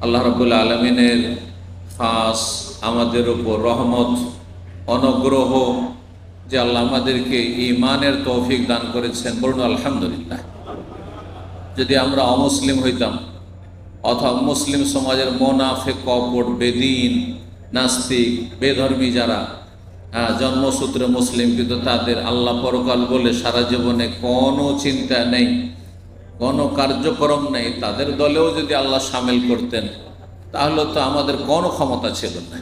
আল্লাহ রবুল্লা আলমিনের খাস আমাদের উপর রহমত অনুগ্রহ যে আল্লাহ আমাদেরকে ইমানের তৌফিক দান করেছেন। বলুন আলহামদুলিল্লাহ। যদি আমরা অমুসলিম হইতাম অথবা মুসলিম সমাজের মোনাফে কপট বেদিন নাস্তিক বেধর্মী যারা হ্যাঁ, জন্মসূত্রে মুসলিম কিন্তু তাদের আল্লাহ পরকাল বলে সারা জীবনে কোনো চিন্তা নেই। কোনো কার্যক্রম নেই, তাদের দলেও যদি আল্লাহ সামিল করতেন, তাহলে তো আমাদের কোনো ক্ষমতা ছিল না।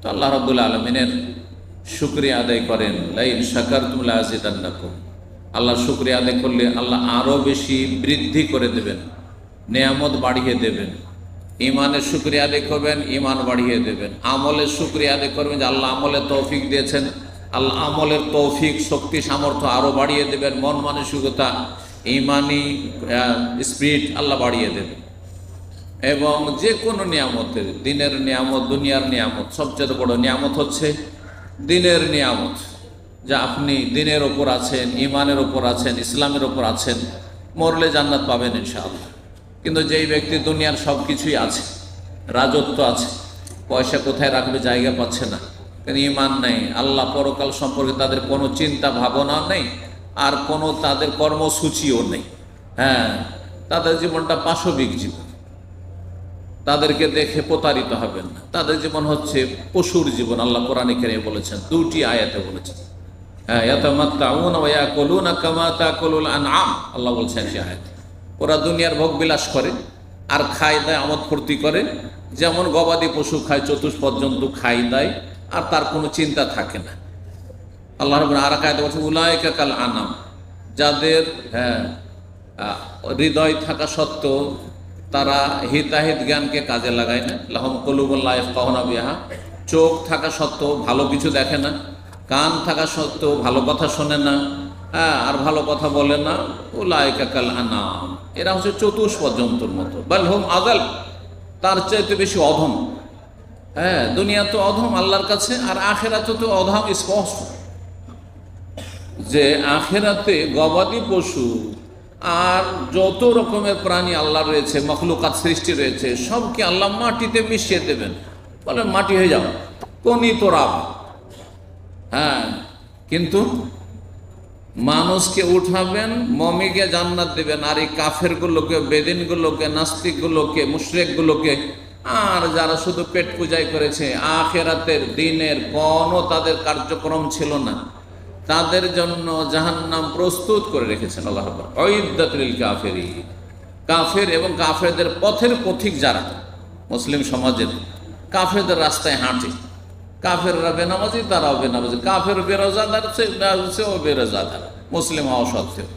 তো আল্লাহ রবুল আলমিনের শুক্রিয়া আদায় করেন, লাইন সাকার তুমলা আজিদান্নাকুম। আল্লাহ শুক্রিয়া আদায় করলে আল্লাহ আরও বেশি বৃদ্ধি করে দেবেন, নেয়ামত বাড়িয়ে দেবেন। ইমানের শুক্রিয়া আদায় করবেন ইমান বাড়িয়ে দেবেন। আমলের শুক্রিয়া আদায় করবেন যে আল্লাহ আমলের তৌফিক দিয়েছেন, আল্লাহ আমলের তৌফিক, শক্তি, সামর্থ্য আরও বাড়িয়ে দেবেন। মন মানসিকতা ইমানি স্পিরিট আল্লাহ বাড়িয়ে দেবে। এবং যে কোনো নিয়ামতের, দিনের নিয়ামত, দুনিয়ার নিয়ামত, সবচেয়ে বড় নিয়ামত হচ্ছে দিনের নিয়ামত। যা আপনি দিনের ওপর আছেন, ইমানের ওপর আছেন, ইসলামের ওপর আছেন, মরলে জান্নাত পাবেন ইনশাআল্লাহ। কিন্তু যেই ব্যক্তি দুনিয়ার সব কিছুই আছে, রাজত্ব আছে, পয়সা কোথায় রাখবে জায়গা পাচ্ছে না কিন্তু ইমান নেই, আল্লাহ পরকাল সম্পর্কে তাদের কোনো চিন্তা ভাবনা নেই। আর কোনো তাদের কর্মসূচিও নেই। হ্যাঁ তাদের জীবনটা পাশবিক জীবন। তাদেরকে দেখে প্রতারিত হবেন না। তাদের জীবন হচ্ছে পশুর জীবন, আল্লাহ কোরআনে কেড়ে বলেছেন, দুটি আয়াতে বলেছেন। হ্যাঁ ওরা দুনিয়ার ভোগ বিলাস করে আর দেয় করে। যেমন গবাদি পশু খায়, চতুষ্পদ জন্তু খাই দেয়, আর তার কোনো চিন্তা থাকে না। আল্লাহ রব আর বলছে উলায়কা কাল আনাম। যাদের হ্যাঁ হৃদয় থাকা সত্ত্বেও তারা হিতাহিত জ্ঞানকে কাজে লাগায় না। লাহম কলুবুল্লাহ কহনা বিহা। চোখ থাকা সত্ত্বেও ভালো কিছু দেখে না। কান থাকা সত্ত্বেও ভালো কথা শোনে না। হ্যাঁ আর ভালো কথা বলে না। উলায়কা কাল আনাম। এরা হচ্ছে চতুষ্পদ জন্তুর মতো। বাল হোম আদাল তার চাইতে বেশি অধম। হ্যাঁ দুনিয়া তো অধম আল্লাহর কাছে, আর আখেরা তো অধম স্পষ্ট। যে আখেরাতে গবাদি পশু আর যত রকমের প্রাণী আল্লাহ রয়েছে, মখলুকাত সৃষ্টি রয়েছে, সবকে আল্লাহ মাটিতে মিশিয়ে দেবেন। বলেন, মাটি হয়ে যাও কোনি তোরা হ্যাঁ কিন্তু মানুষকে উঠাবেন, মমিকে জান্নাত দেবেন, আর এই কাফেরগুলোকে, বেদিনগুলোকে, নাস্তিকগুলোকে, মুশরেকগুলোকে, আর যারা শুধু পেট পূজাই করেছে, আখেরাতের দিনের কোনো তাদের কার্যক্রম ছিল না। তাদের জন্য জাহান্নাম প্রস্তুত করে রেখেছেন আল্লাহ ঐদাতুল কাফেরি কাফের এবং কাফেরদের পথের পথিক যারা মুসলিম সমাজের কাফেরদের রাস্তায় হাঁটে কাফেররা বেনামাজি তারাও বেনামাজি। কাফের বেরোজাদার সেও বেরোজাদার মুসলিম হওয়া সত্ত্বেও।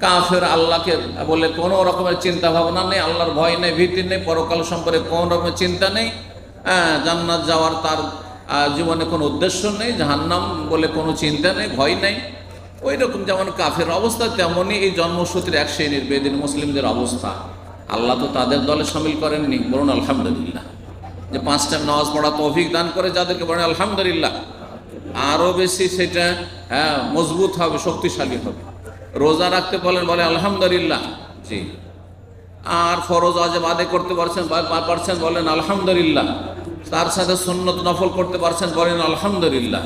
কাফের আল্লাহকে বলে কোনো রকমের চিন্তা ভাবনা নেই আল্লাহর ভয় নেই ভীতি নেই পরকাল সম্পর্কে কোনো রকমের চিন্তা নেই। হ্যাঁ, জান্নাত যাওয়ার তার জীবনে কোনো উদ্দেশ্য নেই, জাহান্নাম বলে কোনো চিন্তা নেই, ভয় নেই। ওই রকম যেমন কাফের অবস্থা তেমনই এই জন্মসূত্রে এক শ্রেণির বেদিন মুসলিমদের অবস্থা। আল্লাহ তো তাদের দলে সামিল করেননি বলুন আলহামদুলিল্লাহ। যে পাঁচ টাইম নামাজ পড়া তৌফিক দান করে যাদেরকে বলেন আলহামদুলিল্লাহ। আরও বেশি সেটা হ্যাঁ মজবুত হবে, শক্তিশালী হবে। রোজা রাখতে বলেন, বলে আলহামদুলিল্লাহ। জি। আর ফরজ আজব আদায় করতে পারছেন পারছেন বলেন আলহামদুলিল্লাহ। তার সাথে সুন্নত নফল করতে পারছেন বলেন আলহামদুলিল্লাহ।